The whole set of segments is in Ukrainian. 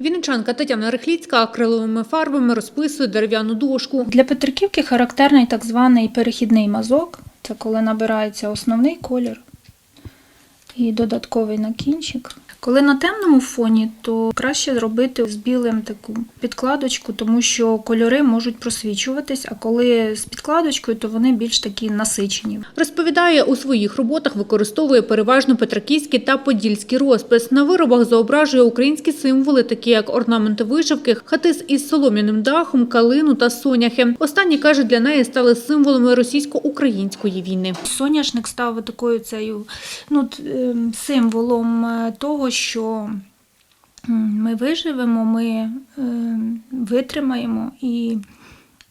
Вінничанка Тетяна Рихліцька акриловими фарбами розписує дерев'яну дошку. Для Петриківки характерний так званий перехідний мазок. Це коли набирається основний колір і додатковий на кінчик. Коли на темному фоні, то краще зробити з білим таку підкладочку, тому що кольори можуть просвічуватись, а коли з підкладочкою, то вони більш такі насичені. Розповідає, у своїх роботах використовує переважно петраківський та подільський розпис. На виробах зображує українські символи, такі як орнаменти вишивки, хати із солом'яним дахом, калину та соняхи. Останні, каже, для неї стали символами російсько-української війни. Соняшник став такою цією ну, ем, символом е, того, що ми виживемо, ми ем, витримаємо. І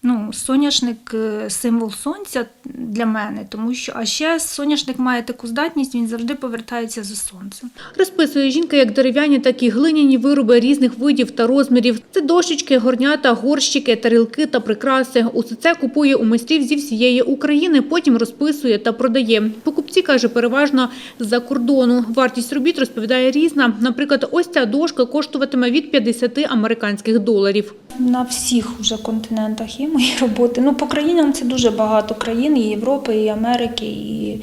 ну, соняшник е, символ сонця для мене, тому що а ще соняшник має таку здатність, він завжди повертається за сонцем. Розписує жінка як дерев'яні, так і глиняні вироби різних видів та розмірів. Це дощечки, горнята, горщики, тарілки та прикраси. Усе це купує у майстрів зі всієї України, потім розписує та продає. Покупці, каже, переважно з-за кордону. Вартість робіт, розповідає, різна. Наприклад, ось ця дошка коштуватиме від 50 американських доларів. На всіх уже континентах є мої роботи. Ну, по країнам це дуже багато країн, і Європи, і Америки, і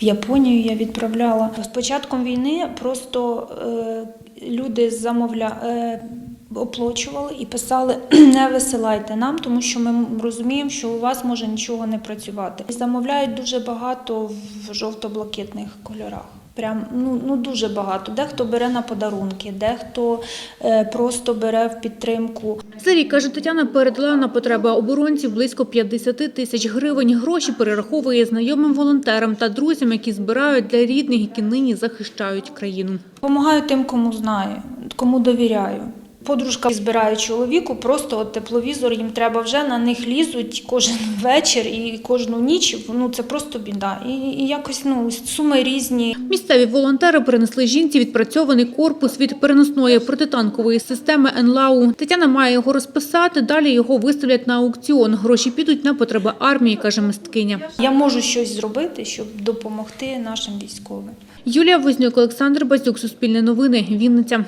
в Японію я відправляла. З початком війни просто е, люди замовля... е, оплачували і писали не висилайте нам, тому що ми розуміємо, що у вас може нічого не працювати. Замовляють дуже багато в жовто-блакитних кольорах. Прям ну, ну дуже багато. Дехто бере на подарунки, дехто е, просто бере в підтримку. За рік, каже Тетяна, передала на потреби оборонців близько 50 тисяч гривень. Гроші перераховує знайомим волонтерам та друзям, які збирають для рідних, які нині захищають країну. Помагаю тим, кому знаю, кому довіряю. Подружка збирає чоловіку, просто от тепловізор їм треба вже на них лізуть кожен вечір і кожну ніч. Ну це просто біда. І, і якось ну суми різні. Місцеві волонтери принесли жінці відпрацьований корпус від переносної протитанкової системи НЛАУ. Тетяна має його розписати, далі його виставлять на аукціон. Гроші підуть на потреби армії, каже мисткиня. Я можу щось зробити, щоб допомогти нашим військовим. Юлія Вознюк, Олександр Базюк, Суспільне новини, Вінниця.